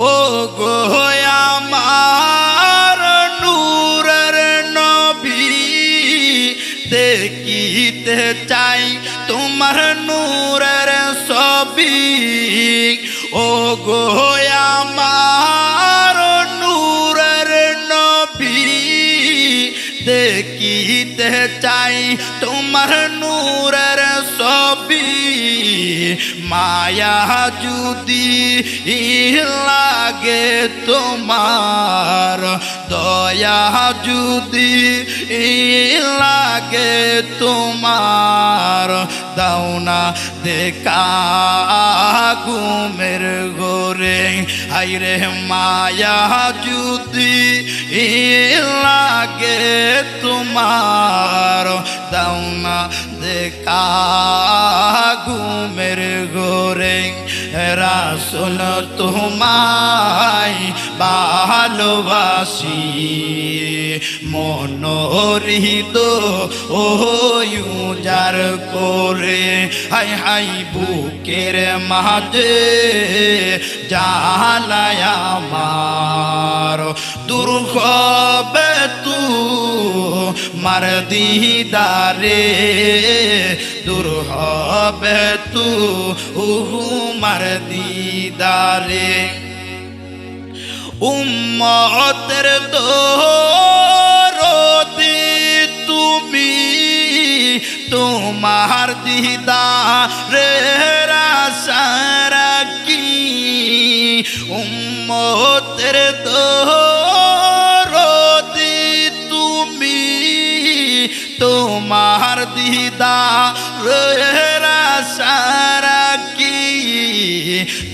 ও গো আমার নূরের নবী। দেখিতে চাই তোমার নূরের ছবি। ও গো আমার নূরের নবী। দেখিতে চাই তোমার নূরের ছবি। মায়া যদি লাগে তোমার, দয়া যদি লাগে তোমার দাওনা দেখা ঘুমের গোরে হাইরে মায়া যদি লাগে তোমার দাওনা দেখা গোরে রাসুল তোমায় ভালোবাসি। মনোরিত ও ইউজার করে হাই হাই বুকের মাঝে জালায় আমার। তু মার দিদারে, দূর তু উহু মার দিদারে। উম্মতের দরদি তুমি তোমার দিদারে রাসারা কি উম্মতের দরদি তুমি তোমার দিদারে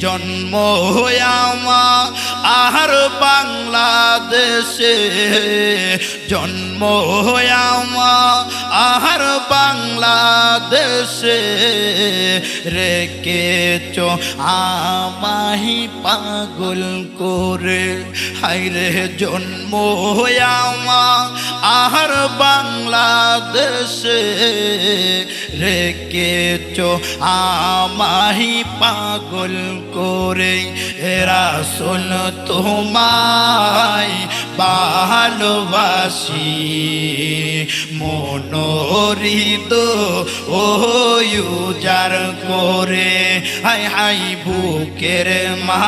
জন্ম আমা আর বাংলাদেশে। জন্ম আমা আর বাংলাদেশে। রেখেছ আমাহি পাগল করে। হাইরে জন্ম আমা আর বাংলাদেশে। রেখেছ আমাহি পাগল করে। রাসুল, তোমায় ভালোবাসি। মনোরিত ও ইউজার করে। হাই হাই বুকের মা